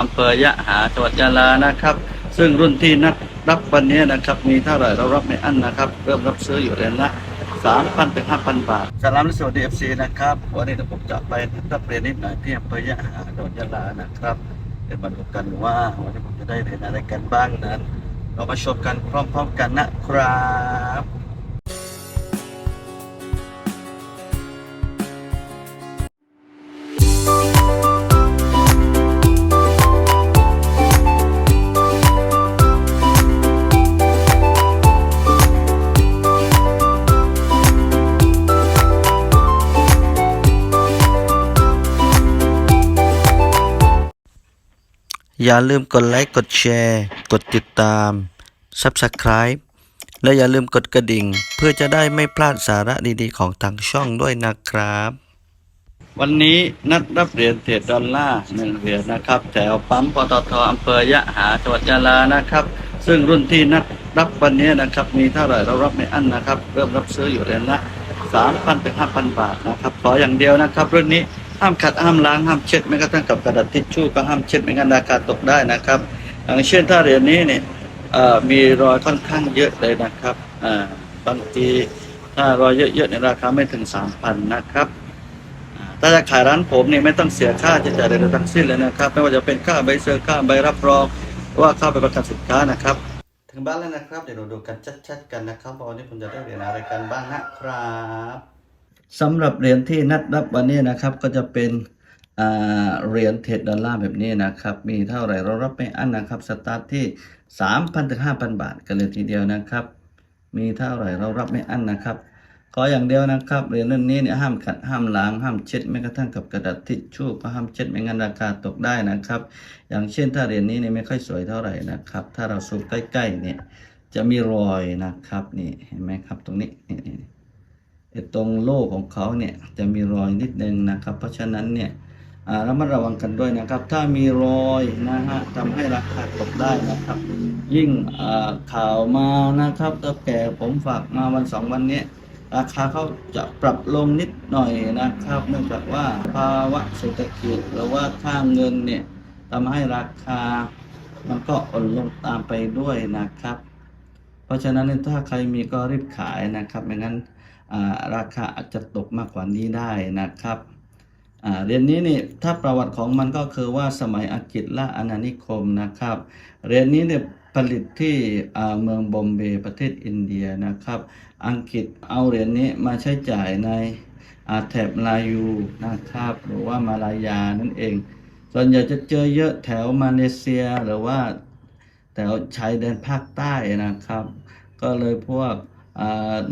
อำเภอยะหาจังหวัดยะลานะครับ ซึ่งรุ่นที่นัดรับวันนี้นะครับ มีเท่าไหร่เรารับไม่อั้นนะครับ เริ่มรับซื้ออยู่เหรียญละ3,000ถึง5,000บาทสลามและสวัสดีเอฟซีนะครับวันนี้ผมจะไปรับเรียนนิดหน่อยที่อำเภอยะหาจังหวัดยะลานะครับเดี๋ยวมาดูกันว่าวันนี้ผมจะได้เรียนอะไรกันบ้างนั้น เรามาชมกันพร้อมๆกันนะครับ อย่าลืมกดไลค์ กดแชร์ กดติดตาม Subscribe และอย่าลืมกดกระดิ่ง เพื่อจะได้ไม่พลาดสาระดีๆ ของทางช่องด้วยนะครับ วันนี้นัดรับเหรียญเศษดอลลาร์หนึ่งเหรียญนะครับ แถวปั๊มปตทอำเภอยะหาจังหวัดยะลานะครับ ซึ่งรุ่นที่นัดรับวันนี้นะครับมีเท่าไหร่เรารับไม่อั้นนะครับ เริ่มรับซื้ออยู่เหรียญละ3,000ถึง5,000 บาทนะครับขออย่างเดียวนะครับรุ่นนี้ ห้ามขัดห้ามล้างห้ามเช็ดไม่กระทั่งกับกระดาษทิชชู่ก็ห้ามเช็ดไม่งั้นราคาตกได้นะครับอย่างเช่นถ้าเหรียญนี้เนี่ยมีรอยค่อนข้างเยอะเลยนะครับบางทีถ้ารอยเยอะๆในราคาไม่ถึง3,000นนะครับถ้าจะขายร้านผมเนี่ยไม่ต้องเสียค่าใช้จ่ายใดๆทั้งสิ้นเลยนะครับ ไม่ว่าจะเป็นค่าใบเซอร์ค่าใบรับรองว่าค่าใบประกันสินค้านะครับ ถึงบ้านแล้วนะครับ เดี๋ยวเราดูกันชัดๆกันนะครับวันนี้ผมจะได้เหรียญอะไรกันบ้างนะครับ สำหรับเหรียญที่นัดรับวันนี้นะครับก็จะเป็นเหรียญเทรดดอลลาร์แบบนี้นะครับ มีเท่าไหร่เรารับไม่อั้นนะครับ สตาร์ทที่ 3,000ถึง5,000 บาทกันเลยทีเดียวนะครับ มีเท่าไหร่เรารับไม่อั้นนะครับขออย่างเดียวนะครับเหรียญรุ่นนี้เนี่ยห้ามขัดห้ามล้างห้ามเช็ดแม้กระทั่งกับกระดาษทิชชู่ก็ห้ามเช็ดไม่งั้นราคาตกได้นะครับ อย่างเช่นถ้าเหรียญนี้เนี่ยไม่ค่อยสวยเท่าไหร่นะครับ ถ้าเราซูมใกล้ๆเนี่ยจะมีรอยนะครับนี่เห็นไหมครับตรงนี้นี่ ตรงโล่ของเขาเนี่ยจะมีรอยนิดนึงนะครับ เพราะฉะนั้นเนี่ยอ่าระมัดระวังกันด้วยนะครับ ถ้ามีรอยนะฮะทำให้ราคาตกได้นะครับ ยิ่งข่าวมานะครับตั้งแต่ผมฝากมาวันสองวันนี้ราคาเขาจะปรับลงนิดหน่อยนะครับ เนื่องจากว่าภาวะเศรษฐกิจหรือว่าค่าเงินเนี่ยทำให้ราคามันก็อ่อนลงตามไปด้วยนะครับ เพราะฉะนั้นถ้าใครมีก็รีบขายนะครับไม่งั้น ราคาอาจจะตกมากกว่านี้ได้นะครับเหรียญนี้นี่ถ้าประวัติของมันก็คือว่าสมัยอังกฤษและอาณานิคมนะครับเหรียญนี้เนี่ยผลิตที่เมืองบอมเบย์ประเทศอินเดียนะครับ อังกฤษเอาเหรียญนี้มาใช้จ่ายในแถบลายูนะครับ หรือว่ามาลายานั่นเอง ส่วนใหญ่จะเจอเยอะแถวมาเลเซียหรือว่าแถวชายแดนภาคใต้นะครับ ก็เลยพวก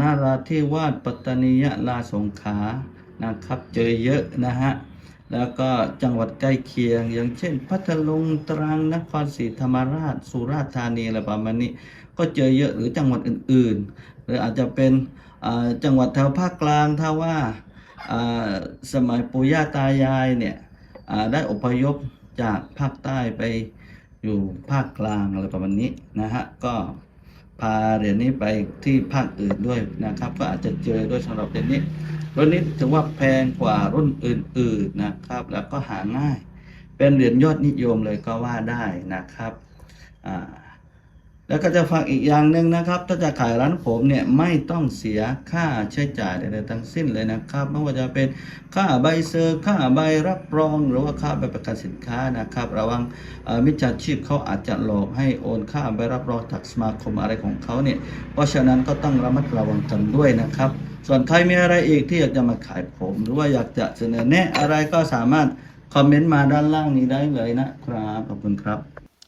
นาราธิวาสปัตตานียะลาสงขานะครับเจอเยอะนะฮะแล้วก็จังหวัดใกล้เคียง อย่างเช่น พัทลุงตรังนครศรีธรรมราช สุราษฎร์ธานีอะไรประมาณนี้ ก็เจอเยอะหรือจังหวัดอื่นๆ หรืออาจจะเป็นอาจังหวัดแถวภาคกลางถ้าว่าอาสมัยปู่ย่าตายายเนี่ยอาได้อพยพจากภาคใต้ไปอยู่ภาคกลางอะไรประมาณนี้นะฮะก็ พาเหรียญนี้ไปที่ภาคอื่นด้วยนะครับ ก็อาจจะเจอด้วยสำหรับเหรียญนี้รุ่นนี้ถือว่าแพงกว่ารุ่นอื่นๆนะครับ แล้วก็หาง่าย เป็นเหรียญยอดนิยมเลยก็ว่าได้นะครับอ่า แล้วก็จะฝากอีกอย่างหนึ่งนะครับ ถ้าจะขายร้านผมเนี่ยไม่ต้องเสียค่าใช้จ่ายใดๆทั้งสิ้นเลยนะครับไม่ว่าจะเป็นค่าใบเซอร์ค่าใบรับรอง หรือว่าค่าใบประกันสินค้านะครับ ระวังมิจฉาชีพเขาอาจจะหลอกให้โอนค่าใบรับรองจากสมาคมอะไรของเขาเนี่ยเพราะฉะนั้นก็ต้องระมัดระวังกันด้วยนะครับ ส่วนใครมีอะไรอีกที่อยากจะมาขายผม หรือว่าอยากจะเสนอแนะอะไรก็สามารถคอมเมนต์มาด้านล่างนี้ได้เลยนะครับขอบคุณครับ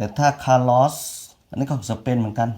แต่ถ้าคาร์ลอสอันนี้ก็ของสเปนเหมือนกัน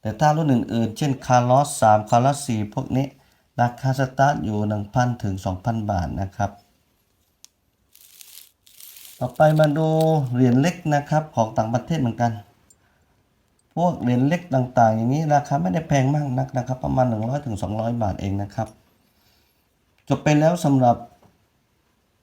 แต่ถ้ารุ่นอื่นๆ เช่นคาร์ลอส3คาร์ลอส4พวกนี้ ราคาสตาร์ทอยู่ 1,000 ถึง 2,000 บาทนะครับ ต่อไปมาดูเหรียญเล็กนะครับของต่างประเทศเหมือนกัน พวกเหรียญเล็กต่างๆ อย่างนี้ราคาไม่ได้แพงมากนักนะครับ ประมาณ 100ถึง200 บาทเองนะครับ จบไปแล้วสำหรับ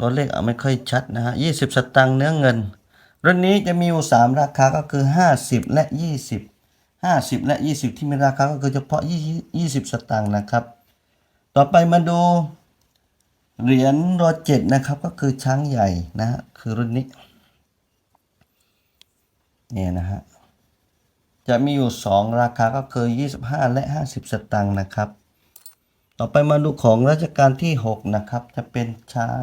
ตัวเลขเอาไม่ค่อยชัดนะฮะ20สตังค์เนื้อเงิน รุ่นนี้จะมีอยู่3ราคาก็คือ50และ20 50และ20ที่มีราคาก็คือเฉพาะ20 20สตังค์นะครับ ต่อไปมาดูเหรียญรอเจ็ดนะครับก็คือช้างใหญ่นะฮะคือรุ่นนี้เนี่ยนะฮะจะมีอยู่ 2 ราคาก็คือ 25 และ 50 สตางค์นะครับ ต่อไปมาดูของรัชกาลที่ 6 นะครับ จะเป็นช้าง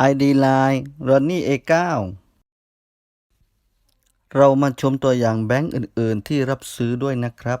ID Line Ronnie A9 เรามาชมตัวอย่างแบงก์อื่น ๆ ที่รับซื้อด้วยนะครับ